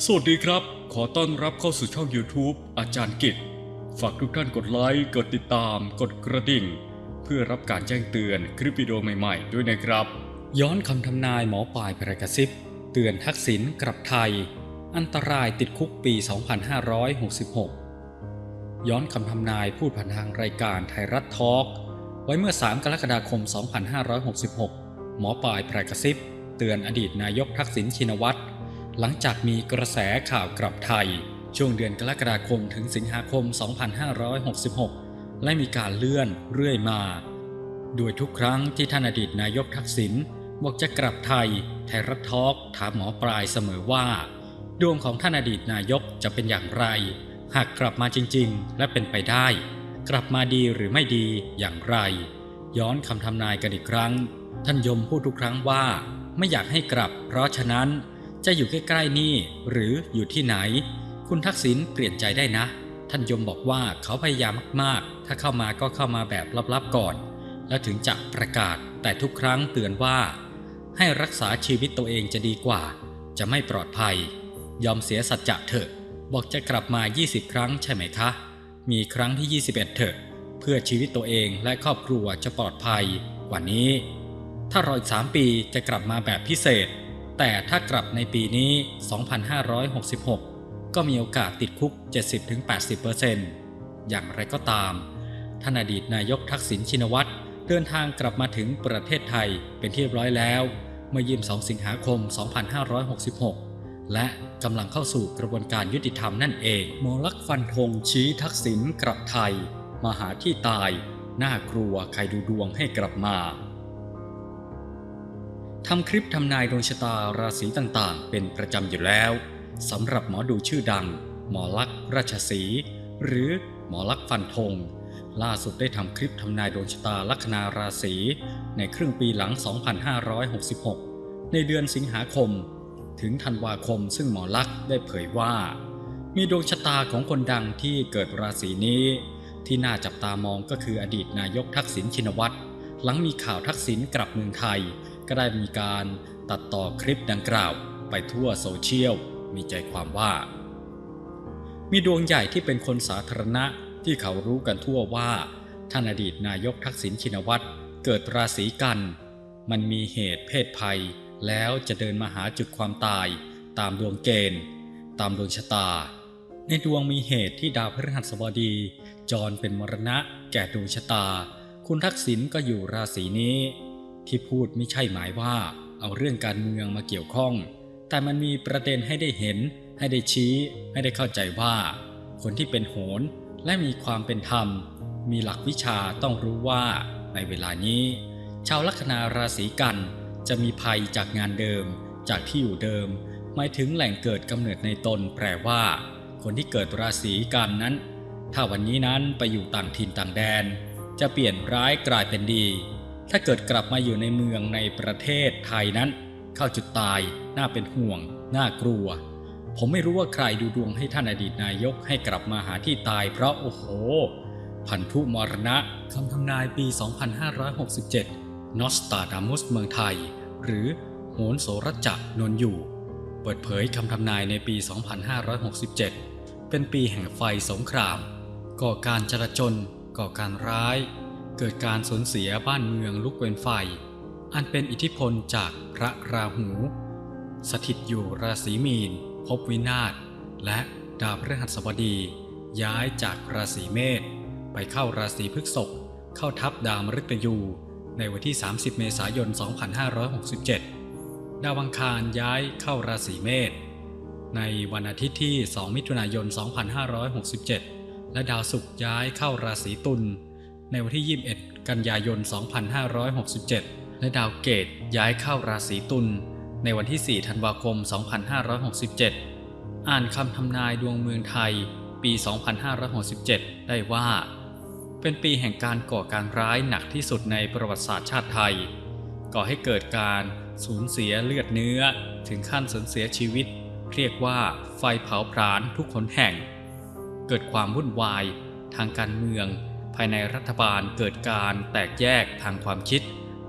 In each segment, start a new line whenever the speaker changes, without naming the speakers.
สวัสดีครับ ขอต้อนรับเข้าสู่ช่อง YouTube อาจารย์กิจ ฝากทุกท่านกดไลค์ กดติดตาม กดกระดิ่ง เพื่อรับการแจ้งเตือนคลิปวิดีโอใหม่ๆ ด้วยนะครับ
ย้อนคำทำนายหมอปลายพระกระซิบเตือนทักษิณกลับไทย อันตรายติดคุกปี 2566 ย้อนคำทำนายพูดผ่านทางรายการไทยรัฐทอล์กไว้เมื่อ 3 กรกฎาคม 2566 หมอปลายพระกระซิบเตือนอดีตนายกทักษิณชินวัตร หลังจากมีกระแสข่าวกลับไทย ช่วงเดือนกรกฎาคมถึงสิงหาคม 2566 และมีการเลื่อนเรื่อยมา โดยทุกครั้งที่ท่านอดีตนายกทักษิณบอกจะกลับไทย ไทยรัฐทอกถามหมอปลายเสมอว่า ดวงของท่านอดีตนายกจะเป็นอย่างไร หากกลับมาจริงๆ และเป็นไปได้ กลับมาดีหรือไม่ดีอย่างไร ย้อนคำทำนายกันอีกครั้ง ท่านยมพูดทุกครั้งว่า ไม่อยากให้กลับ เพราะฉะนั้น จะอยู่ใกล้ๆนี่หรืออยู่ที่ไหน คุณทักษิณเปลี่ยนใจได้นะ ท่านยมบอกว่าเขาพยายามมากๆ ถ้าเข้ามาก็เข้ามาแบบลับๆก่อน แล้วถึงจะประกาศแต่ทุกครั้งเตือนว่า ให้รักษาชีวิตตัวเองจะดีกว่า จะไม่ปลอดภัย ยอมเสียสัจจะเถอะ บอกจะกลับมา 20 ครั้งใช่ไหมคะ มีครั้งที่ 21 เถอะ เพื่อชีวิตตัวเองและครอบครัวจะปลอดภัยกว่านี้ ถ้ารออีก3ปีจะกลับมาแบบพิเศษ แต่ถ้ากลับในปีนี้ 2566 ก็มีโอกาสติดคุก 70-80%อย่างไรก็ตามท่านอดีตนายกทักษิณชินวัตรเดินทางกลับมาถึงประเทศไทยเป็นที่เรียบร้อยแล้ว เมื่อ 22 สิงหาคม 2566 และกำลังเข้าสู่กระบวนการยุติธรรมนั่นเองมอลักษณ์ฟันธงชี้ทักษิณกลับไทย มาหาที่ตาย น่ากลัวใครดูดวงให้กลับมา ทำคลิปทำนายดวงชะตาราศีต่างๆ เป็นประจำอยู่แล้วสำหรับหมอดูชื่อดัง หมอลักษ์ราชสีหรือหมอลักษ์ฟันธงล่าสุดได้ทำคลิปทำนายดวงชะตาลัคนาราศีในครึ่งปีหลัง 2566 ในเดือนสิงหาคม ถึงธันวาคมซึ่งหมอลักษ์ได้เผยว่า มีดวงชะตาของคนดังที่เกิดราศีนี้ ที่น่าจับตามองก็คืออดีตนายกทักษิณชินวัตรหลังมีข่าวทักษิณกลับเมืองไทย ก็ได้มีการตัดต่อคลิปดังกล่าวไปทั่วโซเชียลมีใจความว่า มีดวงใหญ่ที่เป็นคนสาธารณะที่เขารู้กันทั่วว่าท่านอดีตนายกทักษิณชินวัตรเกิดราศีกัน มันมีเหตุเพศภัย แล้วจะเดินมาหาจุดความตาย ตามดวงเกณฑ์ ตามดวงชะตา ในดวงมีเหตุที่ดาวพฤหัสบดี จรเป็นมรณะแก่ดวงชะตา คุณทักษิณก็อยู่ราศีนี้ ที่พูดไม่ใช่หมายว่าเอาเรื่องการเมืองมาเกี่ยวข้อง แต่มันมีประเด็นให้ได้เห็น ให้ได้ชี้ ให้ได้เข้าใจว่า คนที่เป็นโหรและมีความเป็นธรรม มีหลักวิชาต้องรู้ว่าในเวลานี้ ชาวลัคนาราศีกันจะมีภัยจากงานเดิม จากที่อยู่เดิม หมายถึงแหล่งเกิดกำเนิดในตนแปลว่า คนที่เกิดราศีกันนั้น ถ้าวันนี้นั้นไปอยู่ต่างถิ่นต่างแดน จะเปลี่ยนร้ายกลายเป็นดี ถ้าเกิดกลับมาอยู่ในเมืองในประเทศไทยนั้น เข้าจุดตาย น่าเป็นห่วง น่ากลัว ผมไม่รู้ว่าใครดูดวงให้ท่านอดีตนายกให้กลับมาหาที่ตายเพราะโอ้โห พันธุมรณะคำทำนายปี 2567 นอสตาดามุสเมืองไทย หรือโหนโสรจักรนนอยู่ เปิดเผยคำทำนายในปี 2567 เป็นปีแห่งไฟสงคราม ก่อการจลาจลก่อการร้าย เกิดการสูญเสียบ้านเมืองลุกเป็นไฟ อันเป็นอิทธิพลจากพระราหู สถิตอยู่ราศีมีนพบวินาศและดาวพฤหัสบดี ย้ายจากราศีเมษไปเข้าราศีพฤษภเข้าทับดาวมฤตยู ในวันที่ 30 เมษายน 2567 ดาวอังคารย้ายเข้าราศีเมษในวันอาทิตย์ที่ 2 มิถุนายน 2567 และดาวศุกร์ย้ายเข้าราศีตุล ในวันที่ 21 กันยายน 2567 และดาวเกตย้ายเข้าราศีตุลในวันที่ 4 ธันวาคม 2567 อ่านคำทำนายดวงเมืองไทย ปี 2567 ได้ว่า เป็นปีแห่งการก่อการร้ายหนักที่สุดในประวัติศาสตร์ชาติไทย ก่อให้เกิดการสูญเสียเลือดเนื้อถึงขั้นสูญเสียชีวิต เรียกว่าไฟเผาผลาญทุกคนแห่ง เกิดความวุ่นวายทางการเมือง ภายในรัฐบาลเกิดการแตกแยกทางความคิด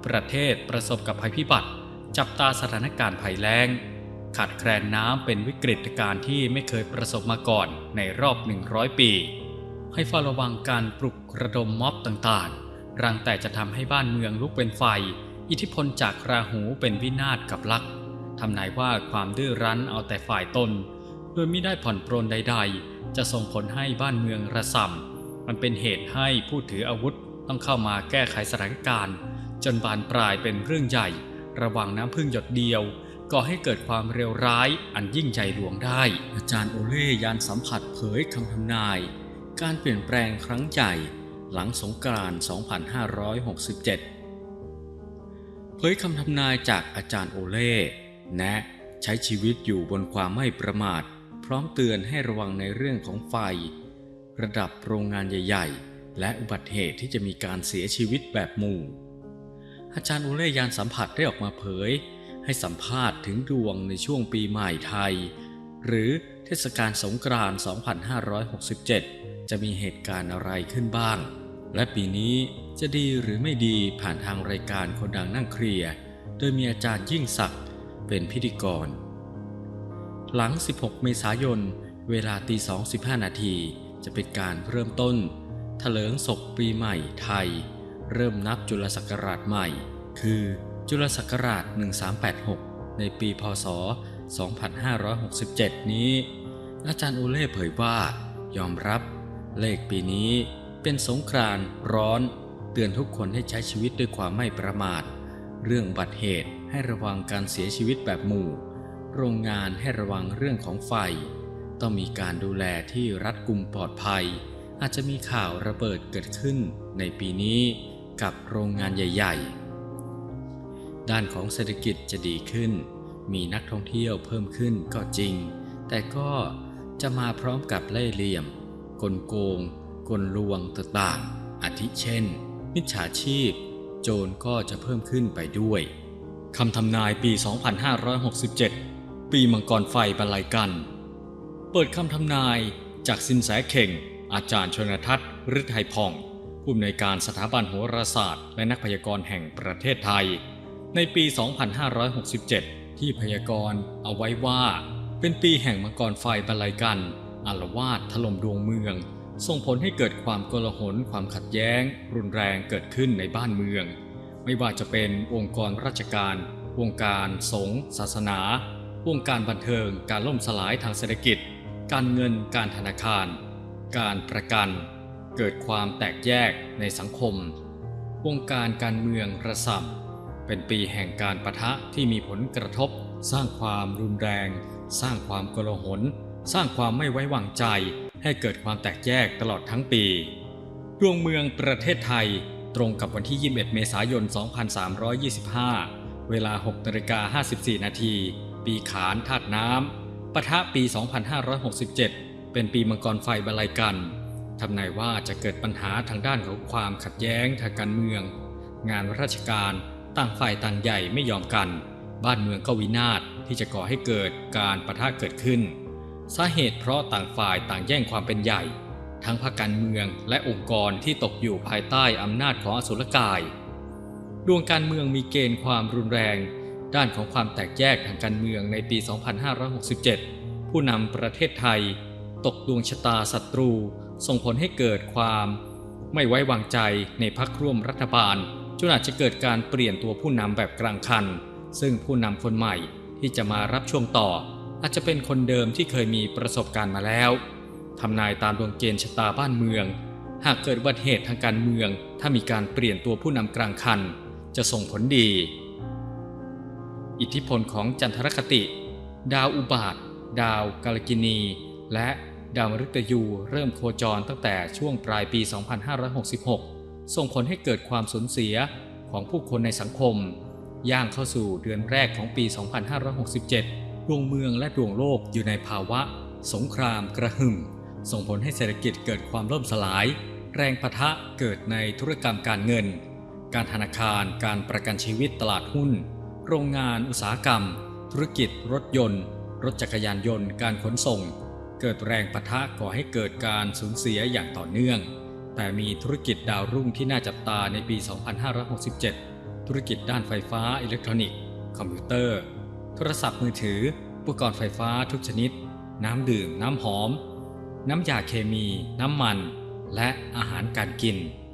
ประเทศประสบกับภัยพิบัติ จับตาสถานการณ์ภัยแล้ง ขาดแคลนน้ำเป็นวิกฤตการณ์ที่ไม่เคยประสบมาก่อนในรอบ 100 ปี ให้เฝ้าระวังการปลุกระดมม็อบต่างๆ รังแต่จะทำให้บ้านเมืองลุกเป็นไฟ อิทธิพลจากราหูเป็นวินาศกับลักษ์ทำนายว่าความดื้อรั้นเอาแต่ฝ่ายตนโดยไม่ได้ผ่อนปรนใด ๆ จะส่งผลให้บ้านเมืองระส่ำ มันเป็นเหตุให้ผู้ถืออาวุธต้องเข้ามาแก้ไขสถานการณ์ จนบานปลายเป็นเรื่องใหญ่ ระวังน้ำพึ่งหยดเดียวก่อให้เกิดความเร็วร้ายอันยิ่งใหญ่หลวงได้ อาจารย์โอเล่ยานสัมผัสเผยคำทำนาย การเปลี่ยนแปลงครั้งใหญ่หลังสงกรานต์ 2567 เผยคำทำนายจากอาจารย์โอเล่แนะใช้ชีวิตอยู่บนความไม่ประมาท พร้อมเตือนให้ระวังในเรื่องของไฟ ระดับโรงงานใหญ่ ๆ และอุบัติเหตุที่จะมีการเสียชีวิตแบบหมู่ อาจารย์โอเล่ยานสัมผัสได้ออกมาเผย ให้สัมภาษณ์ถึงดวงในช่วงปีใหม่ไทย หรือเทศกาลสงกรานต์ 2567 จะมีเหตุการณ์อะไรขึ้นบ้าง และปีนี้จะดีหรือไม่ดีผ่านทางรายการคนดังนั่งเคลียร์โดยมีอาจารย์ยิ่งศักดิ์เป็นพิธีกร หลัง 16 เมษายน เวลาตี2.15 นาที จะเป็นการเริ่มต้นถลิงศกปีใหม่ไทย เริ่มนับจุลศักราชใหม่ คือจุลศักราช 1386 ในปีพศ 2567 นี้ อาจารย์โอเล่เผยว่ายอมรับ เลขปีนี้เป็นสงกรานต์ร้อน เตือนทุกคนให้ใช้ชีวิตด้วยความไม่ประมาท เรื่องบัติเหตุให้ระวังการเสียชีวิตแบบหมู่ โรงงานให้ระวังเรื่องของไฟ ต้องมีการดูแลที่รัดกุมปลอดภัย อาจจะมีข่าวระเบิดเกิดขึ้นในปีนี้กับโรงงานใหญ่ ๆ ด้านของเศรษฐกิจจะดีขึ้น มีนักท่องเที่ยวเพิ่มขึ้นก็จริง แต่ก็จะมาพร้อมกับเล่เหลี่ยม กลโกง กลลวงต่างๆอาทิเช่น มิจฉาชีพ โจรก็จะเพิ่มขึ้นไปด้วยคำทำนายปี 2567 ปีมังกรไฟบรรลัยกัน เปิดคำทำนายจากสินแสเข่ง อาจารย์ชนทัศน์ฤทัยพองผู้อำนวยการสถาบันโหราศาสตร์ และนักพยากรณ์แห่งประเทศไทย ในปี 2567 ที่พยากรณ์เอาไว้ว่า เป็นปีแห่งมังกรไฟบรรลัยกันอารวาสถล่มดวงเมือง ส่งผลให้เกิดความโกลาหลความขัดแย้ง รุนแรงเกิดขึ้นในบ้านเมือง ไม่ว่าจะเป็นองค์กรราชการ วงการ สงฆ์ศาสนา วงการบันเทิง การล่มสลายทางเศรษฐกิจ การเงินการธนาคาร การประกัน เกิดความแตกแยกในสังคม วงการการเมืองระส่ำเป็นปีแห่งการประทะที่มีผลกระทบ สร้างความรุนแรง สร้างความกลหลสร้างความไม่ไว้วางใจ ให้เกิดความแตกแยกตลอดทั้งปี ดวงเมืองประเทศไทยตรงกับวันที่ 21 เมษายน 2325 เวลา 6นาฬิกา54 นาที ปีขานธาตุน้ำ ปะทะปี 2567 เป็นปีมังกรไฟบรรลัยกันทำนายว่าจะเกิดปัญหาทางด้านของความขัดแย้งทางการเมือง งานราชการต่างฝ่ายต่างใหญ่ไม่ยอมกัน บ้านเมืองก็วินาศที่จะก่อให้เกิดการประทะเกิดขึ้น สาเหตุเพราะต่างฝ่ายต่างแย่งความเป็นใหญ่ ทั้งภาคการเมืองและองค์กรที่ตกอยู่ภายใต้อำนาจของอสุรกาย ดวงการเมืองมีเกณฑ์ความรุนแรง ด้านของความแตกแยกทางการเมืองในปี 2567 ผู้นำประเทศไทย ตกดวงชะตาศัตรู ส่งผลให้เกิดความ ไม่ไว้วางใจในพักร่วมรัฐบาลจนอาจจะเกิดการเปลี่ยนตัวผู้นำแบบกลางคัน ซึ่งผู้นำคนใหม่ที่จะมารับช่วงต่อ อาจจะเป็นคนเดิมที่เคยมีประสบการณ์มาแล้วทำนายตามดวงเกณฑ์ชะตาบ้านเมือง หากเกิดอุบัตเหตุทางการเมือง ถ้ามีการเปลี่ยนตัวผู้นำกลางคัน จะส่งผลดี อิทธิพลของจันทรคติ ดาวอุบาท ดาวกาลกินี และดาวมฤตยูเริ่มโคจรตั้งแต่ช่วงปลายปี 2566 ส่งผลให้เกิดความสูญเสียของผู้คนในสังคม ย่างเข้าสู่เดือนแรกของปี 2567 ดวงเมืองและดวงโลกอยู่ในภาวะ สงครามกระหึ่ม ส่งผลให้เศรษฐกิจเกิดความล่มสลาย แรงปะทะเกิดในธุรกรรมการเงิน การธนาคาร การประกันชีวิตตลาดหุ้น โรงงานอุตสาหกรรม ธุรกิจรถยนต์ รถจักรยานยนต์การขนส่ง เกิดแรงปะทะก่อให้เกิดการสูญเสียอย่างต่อเนื่อง แต่มีธุรกิจดาวรุ่งที่น่าจับตาในปี 2567 ธุรกิจด้านไฟฟ้าอิเล็กทรอนิกส์ คอมพิวเตอร์ โทรศัพท์มือถือ อุปกรณ์ไฟฟ้าทุกชนิด น้ำดื่ม น้ำหอม น้ำยาเคมี น้ำมัน และอาหารการกิน